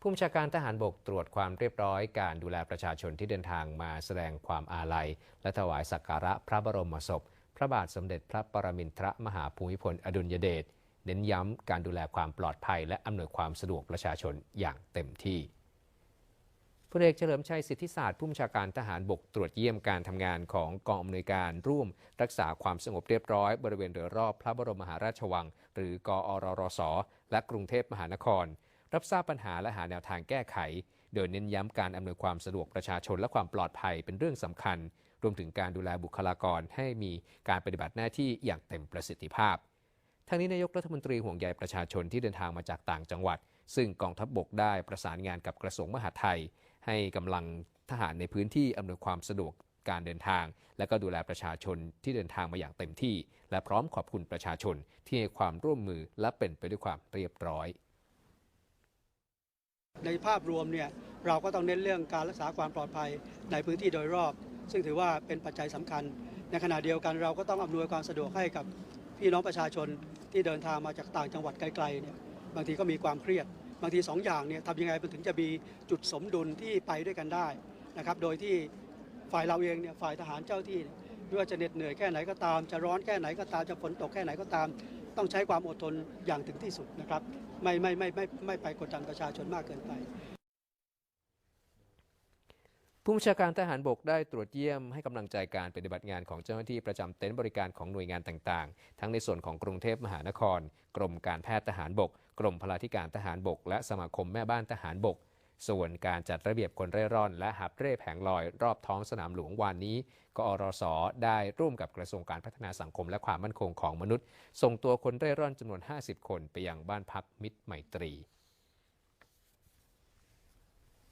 ผู้บัญชาการทหารบกตรวจความเรียบร้อยการดูแลประชาชนที่เดินทางมาแสดงความอาลัย และถวายสักการะพระบรมศพ พระบาทสมเด็จพระปรมินทรมหาภูมิพลอดุลยเดชเน้นย้ำการดูแลความปลอดภัย และอำนวยความสะดวกประชาชนอย่างเต็มที่พลเอกเฉลิมชัยสิทธิศาสตร์ผู้บัญชาการทหารบกตรวจเยี่ยมการทำงานของกองอำนวยการร่วม รักษาความสงบเรียบร้อยบริเวณโดยรอบพระบรมมหาราชวัง หรือกอรรสและกรุงเทพมหานคร รับทราบปัญหาและหาแนวทางแก้ไข โดยเน้นย้ำการอำนวยความสะดวกประชาชนและความปลอดภัยเป็นเรื่องสำคัญ รวมถึงการดูแลบุคลากรให้มีการปฏิบัติหน้าที่อย่างเต็มประสิทธิภาพทางนี้นายกรัฐมนตรีห่วงใยประชาชนที่เดินทางมาจากต่างจังหวัด ซึ่งกองทัพบบกได้ประสานงานกับกระทรวงมหาดไทย ให้กำลังทหารในพื้นที่อำนวยความสะดวกการเดินทาง และก็ดูแลประชาชนที่เดินทางมาอย่างเต็มที่ และพร้อมขอบคุณประชาชนที่ให้ความร่วมมือและเป็นไปด้วยความเรียบร้อย ในภาพรวมเนี่ยเราก็ต้องเน้นเรื่องการรักษาความปลอดภัยในพื้นที่โดยรอบ ซึ่งถือว่าเป็นปัจจัยสำคัญ ในขณะเดียวกันเราก็ต้องอำนวยความสะดวกให้กับพี่น้องประชาชนที่เดินทางมาจากต่างจังหวัดไกลๆเนี่ยบางทีก็มีความเครียด บางทีสองอย่างเนี่ยทำยังไงมันถึงจะมีจุดสมดุลที่ไปด้วยกันได้นะครับโดยที่ฝ่ายเราเองเนี่ยฝ่ายทหารเจ้าที่ ไม่ว่าจะเหน็ดเหนื่อยแค่ไหนก็ตาม จะร้อนแค่ไหนก็ตามจะฝนตกแค่ไหนก็ตาม ต้องใช้ความอดทนอย่างถึงที่สุดนะครับ ไม่ไม่ไม่ไม่ไม่ไปกดดันประชาชนมากเกินไปผู้บัญชาการทหารบกได้ตรวจเยี่ยมให้กำลังใจการปฏิบัติงานของเจ้าหน้าที่ประจำเต็นท์บริการของหน่วยงานต่างๆ ทั้งในส่วนของกรุงเทพมหานคร กรมการแพทย์ทหารบก กรมพลาธิการทหารบก และสมาคมแม่บ้านทหารบก ส่วนการจัดระเบียบคนเร่ร่อน และหับเร่แผงลอยรอบท้องสนามหลวงวานนี้ กอรสได้ร่วมกับกระทรวงการพัฒนาสังคมและความมั่นคงของมนุษย์ ส่งตัวคนเร่ร่อนจำนวน 50 คนไปยังบ้านพักมิตรไมตรี